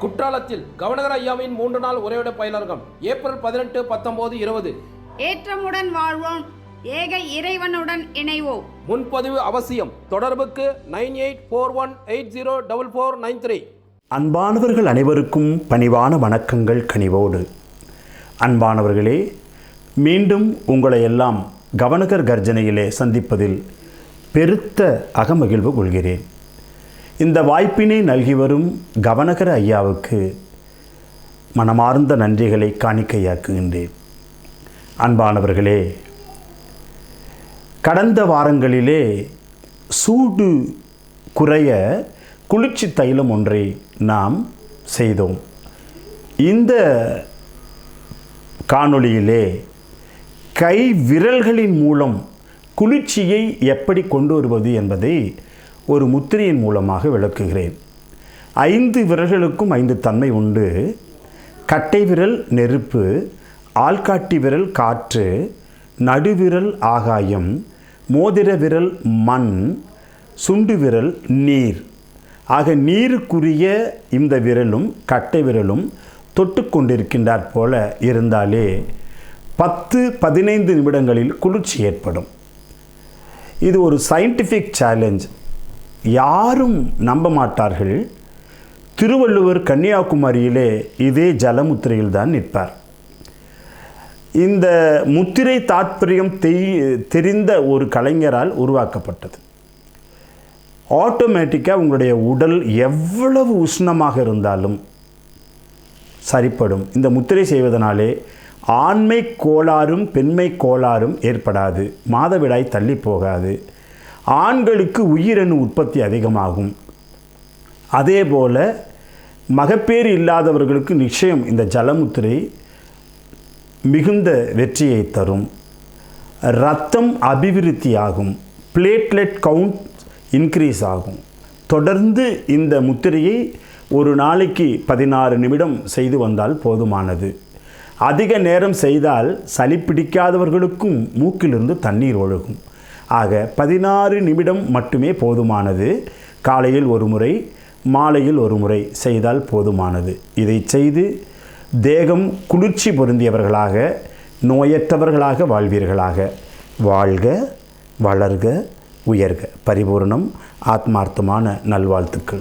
குற்றாலத்தில் கவர்னர் ஐயாவின் மூன்று நாள் உரையாட பயிலரங்கம் ஏப்ரல் பதினெட்டு பத்தொன்பது இருபது. ஏற்றமுடன் வாழ்வோம். ஏக இறைவனுடன் இணைவோம். முன்பதிவு அவசியம். தொடர்புக்கு nine eight four one eight zero double four nine three. அன்பானவர்கள் அனைவருக்கும் பணிவான வணக்கங்கள் கனிவோடு. அன்பானவர்களே மீண்டும் உங்களை எல்லாம் கவனகர் கர்ஜனையிலே சந்திப்பதில் பெருத்த அகமகிழ்வு கொள்கிறேன். இந்த வாய்ப்பினை நல்கி வரும் கவனகர ஐயாவுக்கு மனமார்ந்த நன்றிகளை காணிக்கையாக்குகின்றேன். அன்பானவர்களே கடந்த வாரங்களிலே சூடு குறைய குளிர்ச்சி தைலம் ஒன்றை நாம் செய்தோம். இந்த காணொளியிலே கை விரல்களின் மூலம் குளிர்ச்சியை எப்படி கொண்டு வருவது என்பதை ஒரு முத்திரையின் மூலமாக விளக்குகிறேன். ஐந்து விரல்களுக்கும் ஐந்து தன்மை உண்டு. கட்டை விரல் நெருப்பு ஆள்காட்டி விரல் காற்று நடுவிரல் ஆகாயம் மோதிர விரல் மண் சுண்டு விரல் நீர். ஆக நீருக்குரிய இந்த விரலும் கட்டை விரலும் தொட்டு கொண்டிருக்கின்றார் போல இருந்தாலே பத்து பதினைந்து நிமிடங்களில் குளிர்ச்சி ஏற்படும். இது ஒரு சயின்டிஃபிக் சேலஞ்ச் யாரும் நம்ப மாட்டார்கள். திருவள்ளுவர் கன்னியாகுமரியிலே இதே ஜலமுத்திரையில் தான் நிற்பார். இந்த முத்திரை தாத்பரியம் தெய்- தெரிந்த ஒரு கலைஞரால் உருவாக்கப்பட்டது. ஆட்டோமேட்டிக்காக உங்களுடைய உடல் எவ்வளவு உஷ்ணமாக இருந்தாலும் சரிப்படும். இந்த முத்திரை செய்வதனாலே ஆண்மை கோளாறும் பெண்மை கோளாறும் ஏற்படாது. மாதவிடாய் தள்ளி போகாது. ஆண்களுக்கு உயிரணு உற்பத்தி அதிகமாகும். அதே போல் மகப்பேறு இல்லாதவர்களுக்கு நிச்சயம் இந்த ஜலமுத்திரை மிகுந்த வெற்றியை தரும். ரத்தம் அபிவிருத்தியாகும். பிளேட்லெட் கவுண்ட் இன்க்ரீஸ் ஆகும். தொடர்ந்து இந்த முத்திரையை ஒரு நாளைக்கு பதினாறு நிமிடம் செய்து வந்தால் போதுமானது. அதிக நேரம் செய்தால் சளி பிடிக்காதவர்களுக்கும் மூக்கிலிருந்து தண்ணீர் ஒழுகும். ஆக பதினாறு நிமிடம் மட்டுமே போதுமானது. காலையில் ஒரு முறை மாலையில் ஒரு முறை செய்தால் போதுமானது. இதை செய்து தேகம் குளிர்ச்சி பொருந்தியவர்களாக நோயற்றவர்களாக வாழ்வீர்களாக. வாழ்க வளர்க உயர்க. பரிபூரணம் ஆத்மார்த்தமான நல்வாழ்த்துக்கள்.